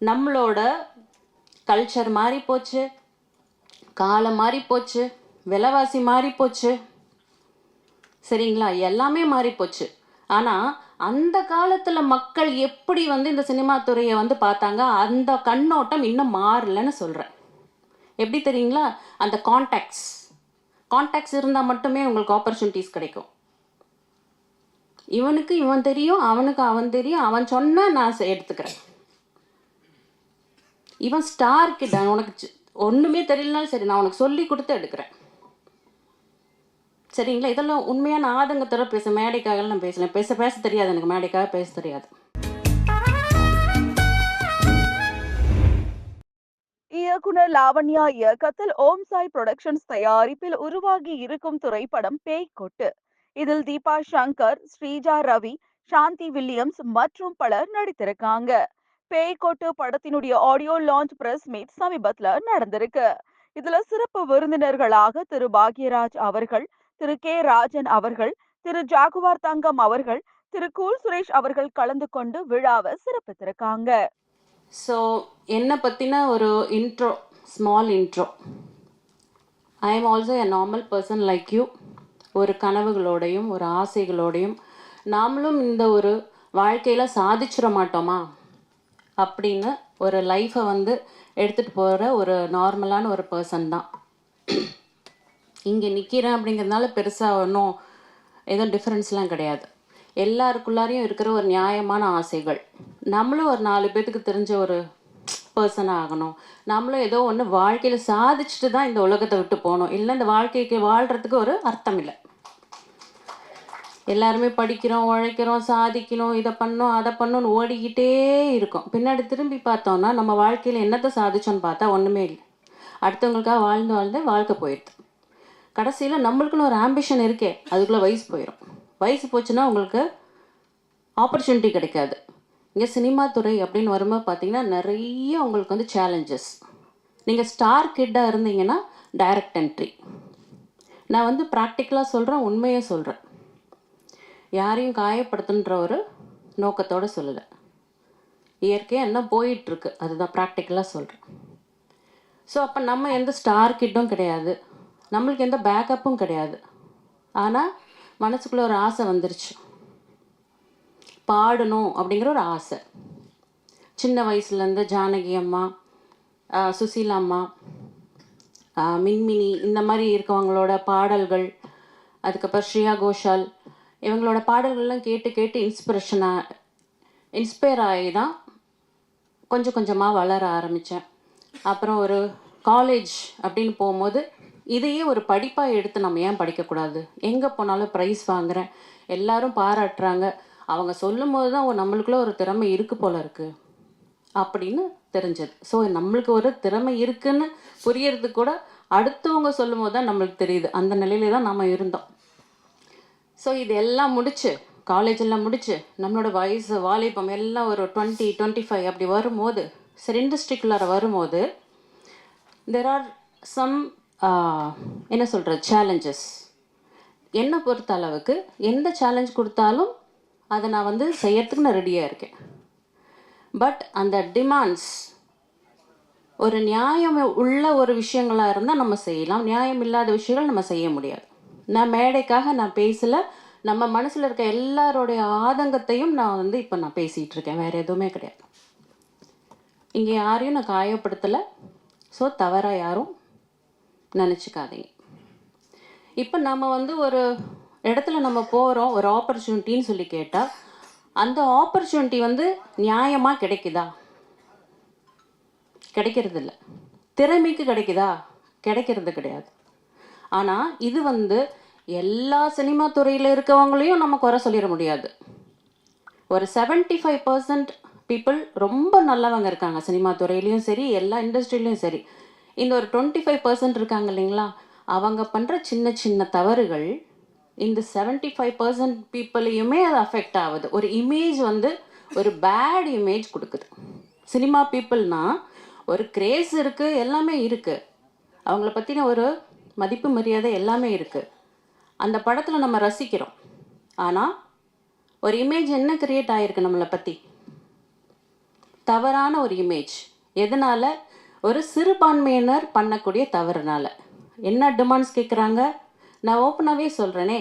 நம்மளோட கல்ச்சர் மாறி போச்சு. காலம் மாறி போச்சு. விலைவாசி மாறி போச்சு. சரிங்களா? எல்லாமே மாறி போச்சு. ஆனால் அந்த காலத்தில் மக்கள் எப்படி வந்து இந்த சினிமா துறையை வந்து பார்த்தாங்க? அந்த கண்ணோட்டம் இன்னும் மாறலன்னு சொல்கிறேன் எப்படி தெரியுங்களா? அந்த கான்டாக்ட்ஸ் கான்டாக்ட்ஸ் இருந்தால் மட்டுமே உங்களுக்கு ஆப்பர்ச்சுனிட்டிஸ் கிடைக்கும். இவனுக்கு இவன் தெரியும் அவனுக்கு அவன் தெரியும் அவன் சொன்னால் நான் செ- எடுத்துக்கிறேன். இவன் ஸ்டார் கிட்ட உனக்கு சி- தெரியலனாலும் சரி நான் உனக்கு சொல்லி கொடுத்து எடுக்கிறேன். சரிங்களா? இதெல்லாம் உண்மையான ஆதங்கத்தோட பேச மேடைக்காக நான் பேசல. பேச பேச தெரியாது எனக்கு. மேடைக்காக பேச தெரியாது. இயக்குனர் லாவண்யா இயக்கத்தில் ஓம் சாய் புரொடக்ஷன்ஸ் தயாரிப்பில் உருவாகி இருக்கும் திரைப்படம் பேய்க்கொட்டு இதில் தீபா சங்கர் ஸ்ரீஜா ரவி சாந்தி வில்லியம்ஸ் மற்றும் பலர் நடித்திருக்காங்க. பேய்கோட்டு படத்தினுடைய ஆடியோ லான்ச் பிரஸ் மீட் சமீபத்துல நடந்திருக்கு. இதுல சிறப்பு விருந்தினர்களாக திரு பாக்யராஜ் அவர்கள் திரு கே ராஜன் அவர்கள் திரு ஜாகுவார் தங்கம் அவர்கள் திரு கூல் சுரேஷ் அவர்கள் கலந்து கொண்டு விழாவை சிறப்பித்திருக்காங்க. ஸோ என்னை பற்றின ஒரு intro small intro I am also a normal person like you ஒரு கனவுகளோடையும் ஒரு ஆசைகளோடையும் நாமளும் இந்த ஒரு வாழ்க்கையில் சாதிச்சிட மாட்டோமா? அப்படின்னு ஒரு லைஃப்பை வந்து எடுத்துகிட்டு போகிற ஒரு நார்மலான ஒரு பர்சன் தான். இங்கே நிற்கிறேன் அப்படிங்கிறதுனால பெருசாக ஒன்றும் எதுவும் டிஃப்ரென்ஸ்லாம் கிடையாது. எல்லாருக்குள்ளாரையும் இருக்கிற ஒரு நியாயமான ஆசைகள். நம்மளும் ஒரு நாலு பேத்துக்கு தெரிஞ்ச ஒரு பர்சன் ஆகணும். நம்மளும் ஏதோ ஒன்று வாழ்க்கையில் சாதிச்சுட்டு தான் இந்த உலகத்தை விட்டு போகணும். இல்லை இந்த வாழ்க்கைக்கு வாழ்கிறதுக்கு ஒரு அர்த்தம் இல்லை. எல்லாருமே படிக்கிறோம் உழைக்கிறோம் சாதிக்கணும் இதை பண்ணோம் அதை பண்ணோன்னு ஓடிக்கிட்டே இருக்கோம். பின்னாடி திரும்பி பார்த்தோம்னா நம்ம வாழ்க்கையில் என்னத்தை சாதிச்சோன்னு பார்த்தா ஒன்றுமே இல்லை. அடுத்தவங்களுக்காக வாழ்ந்து வாழ்ந்து வாழ்க்கை போயிடுது. கடைசியில் நம்மளுக்குன்னு ஒரு ஆம்பிஷன் இருக்கே அதுக்குள்ளே வயசு போயிடும் வயசு போச்சுன்னா உங்களுக்கு ஆப்பர்ச்சுனிட்டி கிடைக்காது. இங்கே சினிமா துறை அப்படின்னு வரும்போது பார்த்தீங்கன்னா நிறைய உங்களுக்கு வந்து சேலஞ்சஸ் நீங்கள் ஸ்டார் கிட்டாக இருந்தீங்கன்னா டைரக்ட் என்ட்ரி நான் வந்து ப்ராக்டிக்கலாக சொல்கிறேன் உண்மையை சொல்கிறேன் யாரையும் காயப்படுத்துன்ற ஒரு நோக்கத்தோடு சொல்லலை இயற்கையாக என்ன போயிட்டுருக்கு அதுதான் ப்ராக்டிக்கலாக சொல்கிறேன் ஸோ அப்போ நம்ம எந்த ஸ்டார் கிட்டும் கிடையாது. நம்மளுக்கு எந்த பேக்கப்பும் கிடையாது. ஆனால் மனசுக்குள்ளே ஒரு ஆசை வந்துருச்சு. பாடணும் அப்படிங்கிற ஒரு ஆசை. சின்ன வயசுலேருந்து ஜானகி அம்மா சுசீலா அம்மா மின்மினி இந்த மாதிரி இருக்கவங்களோட பாடல்கள் அதுக்கப்புறம் ஸ்ரேயா கோஷால் இவங்களோட பாடல்கள்லாம் கேட்டு கேட்டு இன்ஸ்பிரேஷனாக இன்ஸ்பயர் ஆகி தான் கொஞ்சம் கொஞ்சமாக வளர ஆரம்பித்தேன் அப்புறம் ஒரு காலேஜ் அப்படின்னு போகும்போது இதையே ஒரு படிப்பாக எடுத்து நம்ம ஏன் படிக்கக்கூடாது? எங்கே போனாலும் ப்ரைஸ் வாங்குகிறேன் எல்லாரும் பாராட்டுறாங்க. அவங்க சொல்லும் போது தான் ஓ நம்மளுக்குள்ள ஒரு திறமை இருக்குது போல இருக்குது அப்படின்னு தெரிஞ்சது. ஸோ நம்மளுக்கு ஒரு திறமை இருக்குன்னு புரியறது கூட அடுத்தவங்க சொல்லும் போது தான் நம்மளுக்கு தெரியுது. அந்த நிலையில தான் நம்ம இருந்தோம். ஸோ இது எல்லாம் முடிச்சு காலேஜெல்லாம் முடிச்சு நம்மளோட வயசு வாலிபம் எல்லாம் ஒரு டுவெண்ட்டி டுவெண்ட்டி ஃபைவ் அப்படி வரும்போது சரி இண்டஸ்ட்ரிக்குள்ளார வரும்போது தெர் ஆர் சம் என்ன சொல்கிறது சேலஞ்சஸ் என்னை பொறுத்த அளவுக்கு எந்த சேலஞ்ச் கொடுத்தாலும் அதை நான் வந்து செய்யறதுக்கு நான் ரெடியாக இருக்கேன். பட் அந்த டிமாண்ட்ஸ் ஒரு நியாயம் உள்ள ஒரு விஷயங்களாக இருந்தால் நம்ம செய்யலாம். நியாயம் இல்லாத விஷயங்கள் நம்ம செய்ய முடியாது. நான் மேடைக்காக நான் பேசலை. நம்ம மனசில் இருக்க எல்லாரோடைய ஆதங்கத்தையும் நான் வந்து இப்போ நான் பேசிகிட்டு இருக்கேன். வேறு எதுவுமே கிடையாது. இங்கே யாரையும் நான் காயப்படுத்தலை. ஸோ தவறாக யாரும் நினச்சிக்காதீங்க. இப்போ நம்ம வந்து ஒரு இடத்துல நம்ம போகிறோம் ஒரு ஆப்பர்ச்சுனிட்டின்னு சொல்லி கேட்டால் அந்த ஆப்பர்ச்சுனிட்டி வந்து நியாயமாக கிடைக்குதா? கிடைக்கிறது இல்லை திறமைக்கு கிடைக்குதா? கிடைக்கிறது கிடையாது. ஆனால் இது வந்து எல்லா சினிமா துறையில் இருக்கவங்களையும் நம்ம குறை சொல்லிட முடியாது. ஒரு 75% ஃபைவ் பர்சன்ட் பீப்புள் ரொம்ப நல்லவங்க இருக்காங்க. சினிமா துறையிலையும் சரி எல்லா இண்டஸ்ட்ரியிலையும் சரி. இந்த ஒரு டுவெண்ட்டி ஃபைவ் பர்சன்ட் இருக்காங்க இல்லைங்களா? அவங்க பண்ணுற சின்ன சின்ன தவறுகள் இந்த 75% ஃபைவ் பர்சன்ட் பீப்புளையுமே அது அஃபெக்ட் ஆகுது. ஒரு இமேஜ் வந்து ஒரு பேட் இமேஜ் கொடுக்குது. சினிமா பீப்புள்னா ஒரு கிரேஸ் இருக்குது எல்லாமே இருக்குது அவங்கள பற்றின ஒரு மதிப்பு மரியாதை எல்லாமே இருக்குது அந்த படத்தில் நம்ம ரசிக்கிறோம். ஆனால் ஒரு இமேஜ் என்ன கிரியேட் ஆகிருக்கு நம்மளை பற்றி தவறான ஒரு இமேஜ் எதனால்? ஒரு சிறுபான்மையினர் பண்ணக்கூடிய தவறுனால. என்ன டிமாண்ட்ஸ் கேட்குறாங்க நான் ஓப்பனாகவே சொல்கிறேனே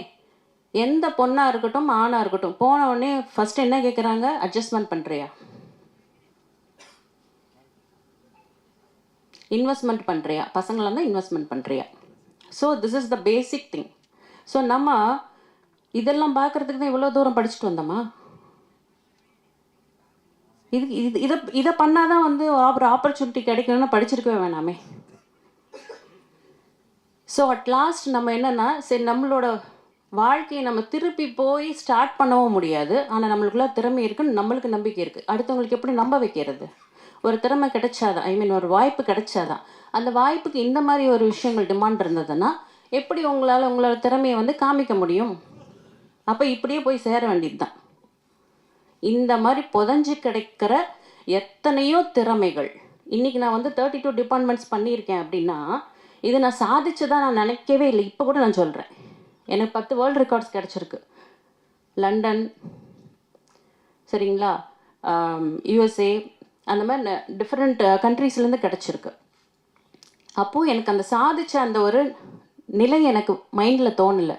எந்த பொண்ணாக இருக்கட்டும் ஆணாக இருக்கட்டும் போன உடனே ஃபஸ்ட்டு என்ன கேட்குறாங்க அட்ஜஸ்ட்மெண்ட் பண்ணுறியா இன்வெஸ்ட்மெண்ட் பண்ணுறியா பசங்களாம் இருந்தால் இன்வெஸ்ட்மெண்ட் பண்ணுறியா so this is the basic thing so நம்ம இதெல்லாம் பார்க்குறதுக்கு தான் இவ்வளோ தூரம் படிச்சுட்டு வந்தோமா? இது இது இதை இதை பண்ணாதான் வந்து ஒரு ஆப்பர்ச்சுனிட்டி கிடைக்கணும்னு படிச்சிருக்கவே வேணாமே. ஸோ அட் லாஸ்ட் நம்ம என்னன்னா சரி நம்மளோட வாழ்க்கையை நம்ம திருப்பி போய் ஸ்டார்ட் பண்ணவும் முடியாது. ஆனால் நம்மளுக்குள்ள திறமை இருக்குன்னு நம்மளுக்கு நம்பிக்கை இருக்குது அடுத்தவங்களுக்கு எப்படி நம்ப வைக்கிறது? ஒரு திறமை கிடைச்சாதான் ஐ மீன் ஒரு வாய்ப்பு கிடைச்சாதான். அந்த வாய்ப்புக்கு இந்த மாதிரி ஒரு விஷயங்கள் டிமாண்ட் இருந்ததுன்னா எப்படி உங்களால் உங்களோட திறமையை வந்து காமிக்க முடியும்? அப்போ இப்படியே போய் சேர வேண்டியது தான் இந்த மாதிரி புதஞ்சு கிடைக்கிற எத்தனையோ திறமைகள். இன்னைக்கு நான் வந்து தேர்ட்டி டூ டிபார்ட்மெண்ட்ஸ் பண்ணியிருக்கேன் அப்படின்னா இது நான் சாதிச்சதா நான் நினைக்கவே இல்லை. இப்போ கூட நான் சொல்கிறேன் எனக்கு பத்து வேர்ல்டு ரெக்கார்ட்ஸ் கிடச்சிருக்கு. லண்டன் சரிங்களா? யூஎஸ்ஏ அந்த மாதிரி டிஃப்ரெண்ட் கண்ட்ரீஸ்லேருந்து கிடச்சிருக்கு. அப்போது எனக்கு அந்த சாதித்த அந்த ஒரு நிலை எனக்கு மைண்டில் தோணலை.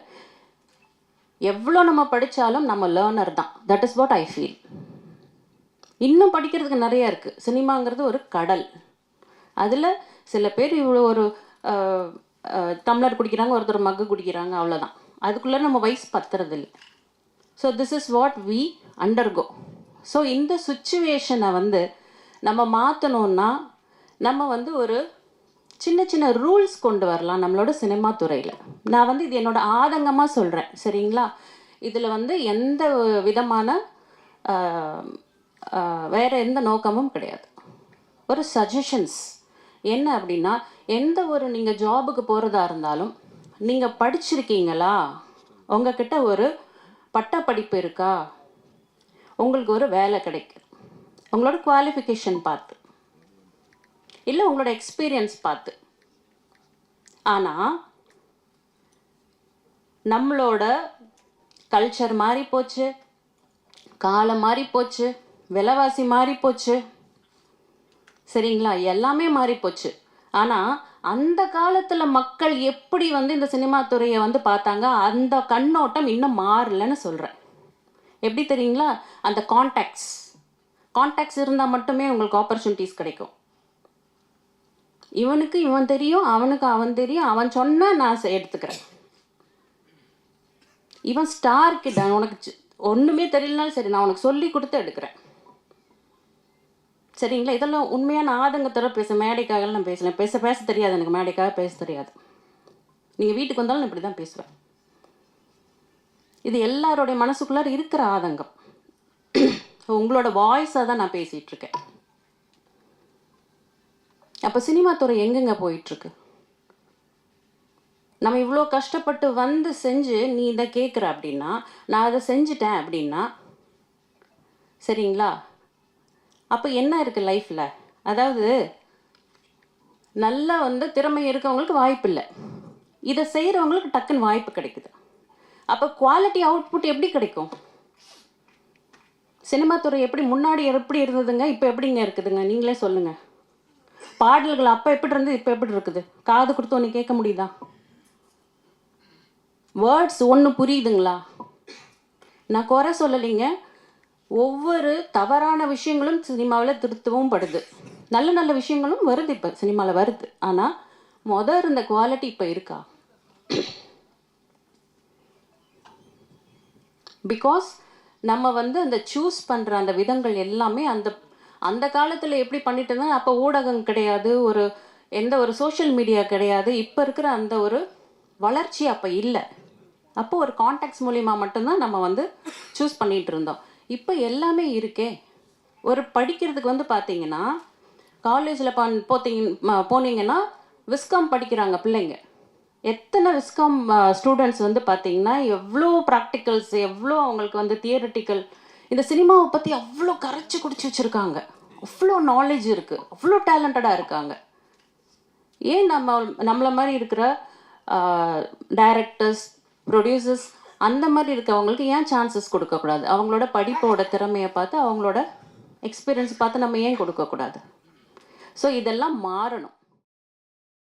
எவ்வளோ நம்ம படித்தாலும் நம்ம லேர்னர் தான். That is what I feel இன்னும் படிக்கிறதுக்கு நிறையா இருக்குது சினிமாங்கிறது ஒரு கடல். அதில் சில பேர் இவ்வளோ ஒரு டம்ளர் குடிக்கிறாங்க ஒருத்தர் மக்கு குடிக்கிறாங்க அவ்வளோதான் அதுக்குள்ளே நம்ம வயசு பத்துறதில்லை. So this is what we undergo so இந்த சுச்சுவேஷனை வந்து நம்ம மாற்றணுன்னா நம்ம வந்து ஒரு சின்ன சின்ன ரூல்ஸ் கொண்டு வரலாம் நம்மளோட சினிமா துறையில். நான் வந்து இது என்னோட ஆதங்கமாக சொல்கிறேன் சரிங்களா? இதில் வந்து எந்த விதமான வேறு எந்த நோக்கமும் கிடையாது. ஒரு சஜஷன்ஸ் என்ன அப்படின்னா எந்த ஒரு நீங்கள் ஜாபுக்கு போகிறதா இருந்தாலும் நீங்கள் படிச்சிருக்கீங்களா? உங்ககிட்ட ஒரு பட்டப்படிப்பு இருக்கா? உங்களுக்கு ஒரு வேலை கிடைக்குது. உங்களோட குவாலிஃபிகேஷன் பார்த்து. இல்லை உங்களோட எக்ஸ்பீரியன்ஸ் பார்த்து. ஆனால் நம்மளோட கல்ச்சர் மாறி போச்சு காலம் மாறி போச்சு விலைவாசி மாறி போச்சு. சரிங்களா? எல்லாமே மாறி போச்சு. ஆனால் அந்த காலத்தில் மக்கள் எப்படி வந்து இந்த சினிமா துறையை வந்து பார்த்தாங்க அந்த கண்ணோட்டம் இன்னும் மாறலன்னு சொல்கிறேன் எப்படி தெரியுங்களா? அந்த கான்டாக்ட்ஸ் கான்டாக்ட்ஸ் இருந்தால் மட்டுமே உங்களுக்கு ஆப்பர்ச்சுனிட்டிஸ் கிடைக்கும். இவனுக்கு இவன் தெரியும் அவனுக்கு அவன் தெரியும் அவன் சொன்னால் நான் செ- எடுத்துக்கிறேன். இவன் ஸ்டார் கிட்ட உனக்கு ஒன்றுமே தெரியலனாலும் சரி நான் உனக்கு சொல்லி கொடுத்து எடுக்கிறேன். சரிங்களா? இதெல்லாம் உண்மையான ஆதங்கத்தோட பேச மேடைக்காக நான் பேசலாம் பேச பேச தெரியாது எனக்கு மேடைக்காக பேச தெரியாது. நீங்கள் வீட்டுக்கு வந்தாலும் நான் இப்படி தான் பேசுவேன். இது எல்லாருடைய மனசுக்குள்ளார இருக்கிற ஆதங்கம். உங்களோட வாய்ஸாக தான் நான் பேசிகிட்ருக்கேன் அப்போ சினிமா துறை எங்கெங்க போயிட்டுருக்கு நம்ம இவ்வளோ கஷ்டப்பட்டு வந்து செஞ்சு நீ இதை கேட்குற அப்படின்னா நான் அதை செஞ்சுட்டேன் அப்படின்னா சரிங்களா? அப்போ என்ன இருக்குது லைஃப்பில் அதாவது நல்லா வந்து திறமை இருக்கவங்களுக்கு வாய்ப்பு இல்லை இதை செய்கிறவங்களுக்கு டக்குன்னு வாய்ப்பு கிடைக்குது. அப்போ குவாலிட்டி அவுட்புட் எப்படி கிடைக்கும்? சினிமா துறை எப்படி முன்னாடி எப்படி இருந்ததுங்க இப்போ எப்படிங்க இருக்குதுங்க? நீங்களே சொல்லுங்கள் பாடல்கள் அப்போ எப்படி இருந்து இப்போ எப்படி இருக்குது? காது கொடுத்து ஒன்று கேட்க முடியுதா? வேர்ட்ஸ் ஒன்று புரியுதுங்களா? நான் குறை சொல்லலைங்க. ஒவ்வொரு தவறான விஷயங்களும் சினிமாவில் திருத்தவும் படுது. நல்ல நல்ல விஷயங்களும் வருது இப்போ சினிமாவில் வருது. ஆனால் முத இருந்த குவாலிட்டி இப்போ இருக்கா? பிகாஸ் நம்ம வந்து அந்த சூஸ் பண்ணுற அந்த விதங்கள் எல்லாமே அந்த அந்த காலத்தில் எப்படி பண்ணிட்டு இருந்தாங்க அப்போ ஊடகம் கிடையாது ஒரு எந்த ஒரு சோஷியல் மீடியா கிடையாது. இப்போ இருக்கிற அந்த ஒரு வளர்ச்சி அப்போ இல்லை. அப்போ ஒரு காண்டாக்ட்ஸ் மூலிமா மட்டும்தான் நம்ம வந்து சூஸ் பண்ணிட்டு இருந்தோம். இப்போ எல்லாமே இருக்கே. ஒரு படிக்கிறதுக்கு வந்து பார்த்தீங்கன்னா காலேஜில் பண் போத்தீங்க போனீங்கன்னா விஸ்காம் படிக்கிறாங்க பிள்ளைங்க. எத்தனை விஸ்காம் ஸ்டூடெண்ட்ஸ் வந்து பார்த்தீங்கன்னா எவ்வளோ ப்ராக்டிக்கல்ஸ் எவ்வளோ அவங்களுக்கு வந்து தியரட்டிக்கல் இந்த சினிமாவை பற்றி அவ்வளோ கரைச்சி குடிச்சு வச்சுருக்காங்க. அவ்வளோ நாலேஜ் இருக்குது அவ்வளோ டேலண்டடாக இருக்காங்க. ஏன் நம்ம நம்மளை மாதிரி இருக்கிற டைரக்டர்ஸ் ப்ரொடியூசர்ஸ் அந்த மாதிரி இருக்கவங்களுக்கு ஏன் சான்சஸ் கொடுக்கக்கூடாது? அவங்களோட படிப்போட திறமையை பார்த்து அவங்களோட எக்ஸ்பீரியன்ஸ் பார்த்து நம்ம ஏன் கொடுக்கக்கூடாது? ஸோ இதெல்லாம் மாறணும்.